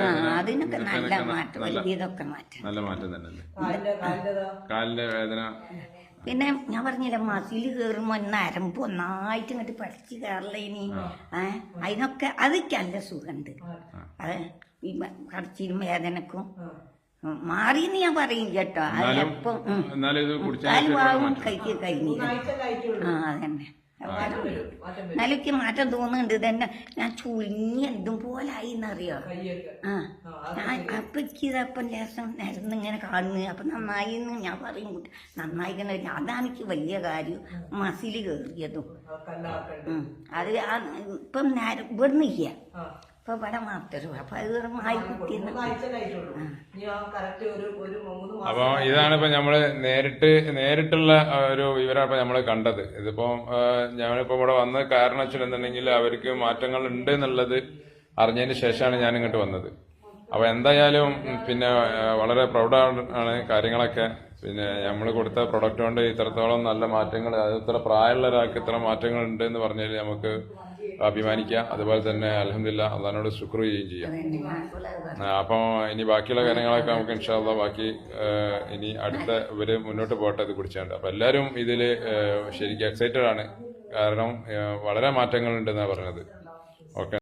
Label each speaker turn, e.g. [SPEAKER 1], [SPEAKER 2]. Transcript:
[SPEAKER 1] ആ അതിനൊക്കെ നല്ല മാറ്റം വലിയതൊക്കെ മാറ്റം.
[SPEAKER 2] നല്ല മാറ്റം തന്നെ
[SPEAKER 3] കാലിന്റെ
[SPEAKER 2] വേദന?
[SPEAKER 1] പിന്നെ ഞാൻ പറഞ്ഞില്ല മസിൽ കയറുമ്പോ നരമ്പ് ഒന്നായിട്ട് ഇങ്ങോട്ട് പഠിച്ച് കയറില്ല ഇനി അതിനൊക്കെ അതൊക്കെ നല്ല സുഖമുണ്ട്. അത് ഈ കടച്ചിലും വേദനക്കും മാറി മാറിയെന്ന് ഞാൻ പറയും കേട്ടോ. അത്
[SPEAKER 2] എന്നാലും
[SPEAKER 1] എപ്പം ഉം.
[SPEAKER 2] എന്നാലും ഇത് കുടിച്ചാൽ
[SPEAKER 1] കാൽ ഭാഗം കൈക്ക് കഴിഞ്ഞില്ല? ആ അതന്നെ.
[SPEAKER 3] വരും. മാറ്റം
[SPEAKER 1] തോന്നുന്നുണ്ട്. തന്നെ ഞാൻ ചുരുങ്ങി എന്തും പോലെ ആയി എന്നറിയോ ആ. അപ്പൊ ഇതപ്പം ലേശം നിരന്ന് ഇങ്ങനെ കാണുന്നു. അപ്പൊ നന്നായി എന്ന് ഞാൻ പറയും കൂട്ടി നന്നായി അതാണ് എനിക്ക് വലിയ കാര്യം. മസിൽ കയറിയതും. അത് ഇപ്പം നേര ഇവിടുന്ന് ഇല്ല. ഇപ്പൊ ഇവിടെ മാത്രം അപ്പൊ അത്
[SPEAKER 3] വെറും
[SPEAKER 2] അപ്പൊ ഇതാണ് ഇപ്പൊ നമ്മൾ നേരിട്ട് നേരിട്ടുള്ള ഒരു വിവരം ഇപ്പൊ നമ്മൾ കണ്ടത്. ഇതിപ്പോ ഞാനിപ്പോ ഇവിടെ വന്ന കാരണം വെച്ചിട്ടുണ്ടെങ്കിൽ അവർക്ക് മാറ്റങ്ങൾ ഉണ്ട് എന്നുള്ളത് അറിഞ്ഞതിന് ശേഷമാണ് ഞാൻ ഇങ്ങോട്ട് വന്നത്. അപ്പൊ എന്തായാലും പിന്നെ വളരെ പ്രൗഡാണ് കാര്യങ്ങളൊക്കെ. പിന്നെ നമ്മൾ കൊടുത്ത പ്രൊഡക്റ്റ് കൊണ്ട് ഇത്രത്തോളം നല്ല മാറ്റങ്ങൾ അത് ഇത്ര പ്രായമുള്ള ഒരാൾക്ക് ഇത്ര മാറ്റങ്ങൾ ഉണ്ട് എന്ന് പറഞ്ഞാൽ നമുക്ക് അഭിമാനിക്കാം അതുപോലെ തന്നെ അലഹമില്ല അള്ളഹാനോട് ശുക്ർ ചെയ്യുകയും ചെയ്യാം. അപ്പോൾ അപ്പം ഇനി ബാക്കിയുള്ള കാര്യങ്ങളൊക്കെ നമുക്ക് ഇൻഷാല്ല ബാക്കി ഇനി അടുത്ത ഇവർ മുന്നോട്ട് പോകട്ടെ ഇത് കുടിച്ചാണ്ട് അപ്പൊ എല്ലാവരും ഇതിൽ ശരിക്കും എക്സൈറ്റഡ് ആണ്. കാരണം വളരെ മാറ്റങ്ങളുണ്ടെന്നാണ് പറഞ്ഞത്. ഓക്കെ.